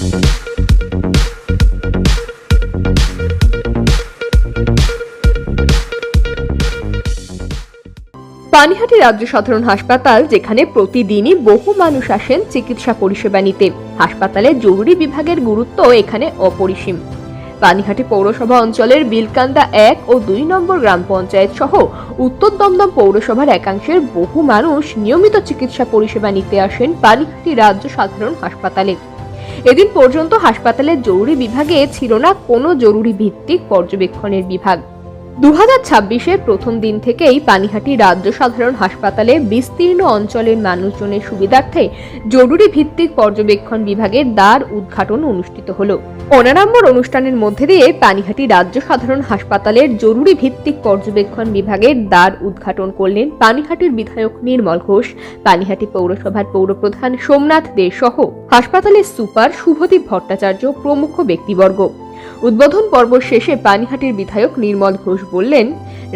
পানিহাটি রাজ্য সাধারণ হাসপাতাল, যেখানে প্রতিদিনই বহু মানুষ আসেন চিকিৎসা পরিষেবা নিতে। হাসপাতালে জরুরি বিভাগের গুরুত্ব এখানে অপরিসীম। পানিহাটি পৌরসভা অঞ্চলের বিলকান্দা এক ও দুই নম্বর গ্রাম পঞ্চায়েত সহ উত্তর দমদম পৌরসভার একাংশের বহু মানুষ নিয়মিত চিকিৎসা পরিষেবা নিতে আসেন পানিহাটি রাজ্য সাধারণ হাসপাতালে। এদিন পর্যন্ত হাসপাতালের জরুরি বিভাগে ছিল না কোনো জরুরি ভিত্তিক পর্যবেক্ষণের বিভাগ। দু হাজার প্রথম দিন থেকেই পানিহাটি রাজ্য সাধারণ হাসপাতালে বিস্তীর্ণ অঞ্চলের মানুষজনের সুবিধার্থে জরুরি ভিত্তিক পর্যবেক্ষণ বিভাগের দ্বার উদ্ঘাটন অনুষ্ঠিত হল। অনারম্বর অনুষ্ঠানের মধ্যে দিয়ে পানিহাটি রাজ্য সাধারণ হাসপাতালের জরুরি ভিত্তিক পর্যবেক্ষণ বিভাগের দ্বার উদ্ঘাটন করলেন পানিহাটির বিধায়ক নির্মল ঘোষ, পানিহাটি পৌরসভার পৌরপ্রধান সোমনাথ দে সহ হাসপাতালের সুপার শুভদীপ ভট্টাচার্য প্রমুখ ব্যক্তিবর্গ। উদ্বোধন পর্ব শেষে পানিহাটির বিধায়ক নির্মল ঘোষ বললেন,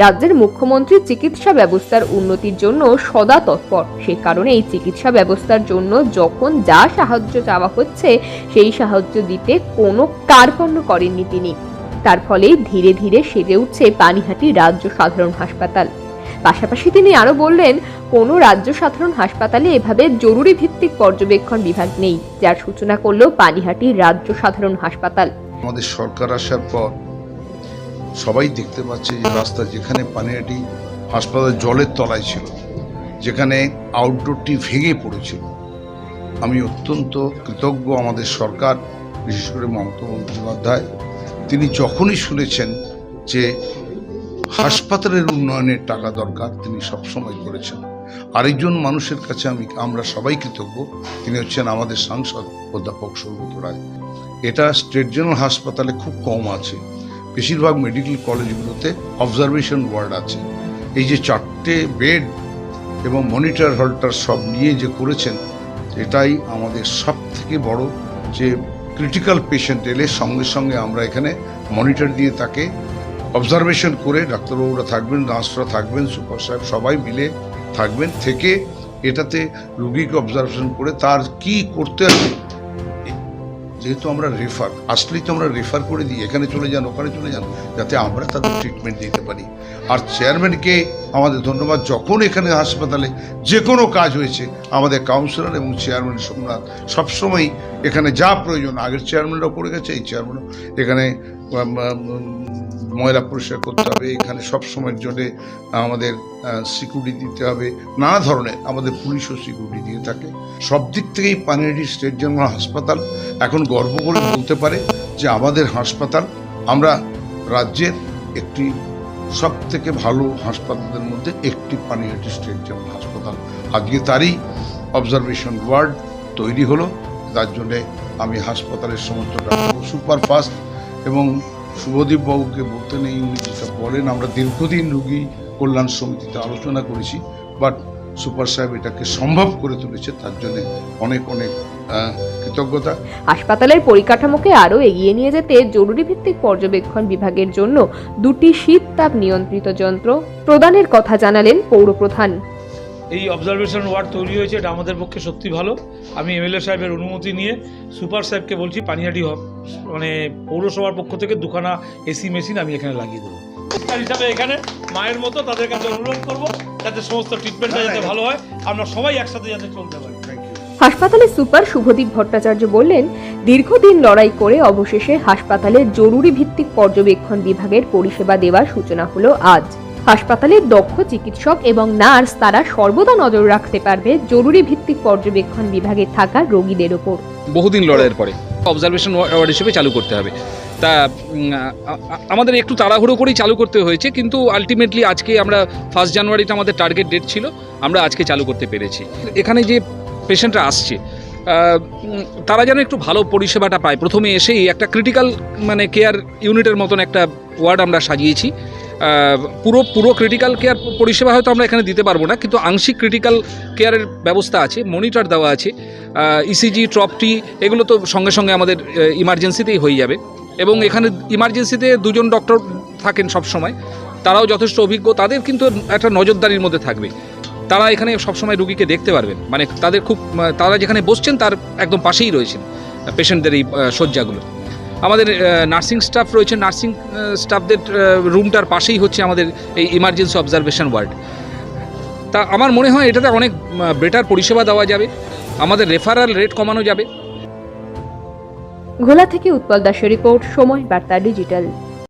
রাজ্যের মুখ্যমন্ত্রী চিকিৎসা ব্যবস্থার উন্নতির জন্য সদা তৎপর। সে কারণে এই চিকিৎসা ব্যবস্থার জন্য যখন যা সাহায্য চাওয়া হচ্ছে, সেই সাহায্য দিতে কোনো কার্পণ্য করেননি তিনি। তার ফলে ধীরে ধীরে সেজে উঠছে পানিহাটি রাজ্য সাধারণ হাসপাতাল। পাশাপাশি তিনি আরও বললেন, কোনো রাজ্য সাধারণ হাসপাতালে এভাবে জরুরি ভিত্তিক পর্যবেক্ষণ বিভাগ নেই, যার সূচনা করল পানিহাটি রাজ্য সাধারণ হাসপাতাল। আমাদের সরকার আসার পর সবাই দেখতে পাচ্ছে যে রাস্তা যেখানে পানিহাটি হাসপাতাল জলের তলায় ছিল, যেখানে আউটডোরটি ভেঙে পড়েছিল। আমি অত্যন্ত কৃতজ্ঞ আমাদের সরকার, বিশেষ করে মমতা বন্দ্যোপাধ্যায়। তিনি যখনই শুনেছেন যে হাসপাতালের উন্নয়নের টাকা দরকার, তিনি সবসময় করেছেন। আরেকজন মানুষের কাছে আমি, আমরা সবাই কৃতজ্ঞ। তিনি হচ্ছেন আমাদের সাংসদ, অধ্যাপক সৌগত রায়। এটা স্টেট জেনারেল হাসপাতালে খুব কম আছে। বেশিরভাগ মেডিকেল কলেজগুলোতে অবজারভেশন ওয়ার্ড আছে। এই যে চারটে বেড এবং মনিটর হলটার সব নিয়ে যে করেছেন, এটাই আমাদের সব থেকে বড় যে ক্রিটিক্যাল পেশেন্ট এলে সঙ্গে সঙ্গে আমরা এখানে মনিটর দিয়ে তাকে অবজারভেশন করে ডাক্তারবাবুরা থাকবেন, নার্সরা থাকবেন, সুপার সাহেব সবাই মিলে থাকবেন, থেকে এটাতে রুগীকে অবজারভেশন করে তার কি করতে হবে। যেহেতু আমরা রেফার আসলেই তো আমরা রেফার করে দিই, এখানে চলে যান, ওখানে চলে যান, যাতে আমরা তাদের ট্রিটমেন্ট দিতে পারি। আর চেয়ারম্যানকে আমাদের ধন্যবাদ। যখন এখানে হাসপাতালে যে কোনো কাজ হয়েছে, আমাদের কাউন্সিলর এবং চেয়ারম্যান সোমনাথ সবসময় এখানে যা প্রয়োজন, আগের চেয়ারম্যানরাও করে গেছে, এই চেয়ারম্যানও এখানে ময়লা পরিষ্কার করতে হবে, এখানে সব সময়ের জন্য আমাদের সিকিউরিটি দিতে হবে। নানা ধরনের আমাদের পুলিশও সিকিউরিটি দিয়ে থাকে। সব দিক থেকেই পানিহাটি স্টেট জেনারেল হাসপাতাল এখন গর্ব করে বলতে পারে যে আমাদের হাসপাতাল, আমরা রাজ্যের একটি সব থেকে ভালো হাসপাতালের মধ্যে একটি পানিহাটি স্টেট জেনারেল হাসপাতাল। আজকে তারই অবজারভেশন ওয়ার্ড তৈরি হলো। তার জন্যে আমি হাসপাতালের সমস্ত ডাক্তার সুপার ফাস্ট এবং শুভদীপ বাবুকে বলতে নেই, উনি যেটা বলেন, আমরা দীর্ঘদিন রুগী কল্যাণ সমিতিতে আলোচনা করেছি বাট সুপার সাহেব এটাকে সম্ভব করে তুলেছে। তার জন্য অনেক অনেক কৃতজ্ঞতা? হাসপাতালের পরিকাঠামোকে আরও এগিয়ে নিয়ে যেতে জরুরি ভিত্তিক পর্যবেক্ষণ বিভাগের জন্য দুটি শীত তাপ নিয়ন্ত্রিত যন্ত্র প্রদানের কথা জানালেন পৌরপ্রধান এই অবজারভেশন ওয়ার্ড তৈরি হয়েছে এটা আমাদের পক্ষে সত্যি ভালো। আমি এমএলএ সাহেবের অনুমতি নিয়ে সুপার সাহেবকে বলছি পানিহাটি হব মানে পৌরসভার পক্ষ থেকে দুখানা এসি মেশিন আমি এখানে লাগিয়ে দেবো। হিসাবে এখানে মায়ের মতো তাদের কাছে অনুরোধ করব যাতে সমস্ত ট্রিটমেন্টটা যাতে ভালো হয়। আমরা সবাই একসাথে যাতে চলতে পারি। হাসপাতালের সুপার শুভদীপ ভট্টাচার্য বললেন, দীর্ঘদিন লড়াই করে অবশেষে হাসপাতালে জরুরি ভিত্তিক পর্যবেক্ষণ বিভাগের পরিষেবা দেওয়ার সূচনা হলো আজ। হাসপাতালের দক্ষ চিকিৎসক এবং নার্স তারা সর্বদা নজর রাখতে পারবে জরুরি ভিত্তিক পর্যবেক্ষণ বিভাগে থাকা রোগীদের ওপর। বহুদিন লড়াইয়ের পরে অবজারভেশন ওয়ার্ড হিসেবে চালু করতে হবে। তা আমাদের একটু তাড়াহুড়ো করেই চালু করতে হয়েছে, কিন্তু আলটিমেটলি আজকে আমরা ফার্স্ট জানুয়ারিতে আমাদের টার্গেট ডেট ছিল, আমরা আজকে চালু করতে পেরেছি। এখানে যে পেশেন্টরা আসছে। তারা যেন একটু ভালো পরিষেবাটা পায়। প্রথমে এসেই একটা ক্রিটিক্যাল মানে কেয়ার ইউনিটের মতন একটা ওয়ার্ড আমরা সাজিয়েছি। পুরো পুরো ক্রিটিক্যাল কেয়ার পরিষেবা হয়তো আমরা এখানে দিতে পারব না, কিন্তু আংশিক ক্রিটিক্যাল কেয়ারের ব্যবস্থা আছে মনিটর দেওয়া আছে। ইসিজি ট্রপটি এগুলো তো সঙ্গে সঙ্গে আমাদের ইমার্জেন্সিতেই হয়ে যাবে। এবং এখানে ইমার্জেন্সিতে দুজন ডক্টর থাকেন সব সময় তারাও যথেষ্ট অভিজ্ঞ, তাদের কিন্তু একটা নজরদারির মধ্যে থাকবে। তারা এখানে সবসময় রুগীকে দেখতে পারবেন। মানে তাদের খুব, তারা যেখানে বসছেন তার একদম পাশেই রয়েছেন, পেশেন্টদের এই শয্যাগুলো। আমাদের নার্সিং স্টাফ রয়েছে নার্সিং স্টাফদের রুমটার পাশেই হচ্ছে আমাদের এই ইমার্জেন্সি অবজারভেশন ওয়ার্ড তা আমার মনে হয় এটাতে অনেক বেটার পরিষেবা দেওয়া যাবে, আমাদের রেফারাল রেট কমানো যাবে। ঘোলা থেকে উৎপল দাসের রিপোর্ট, সময় বার্তা ডিজিটাল।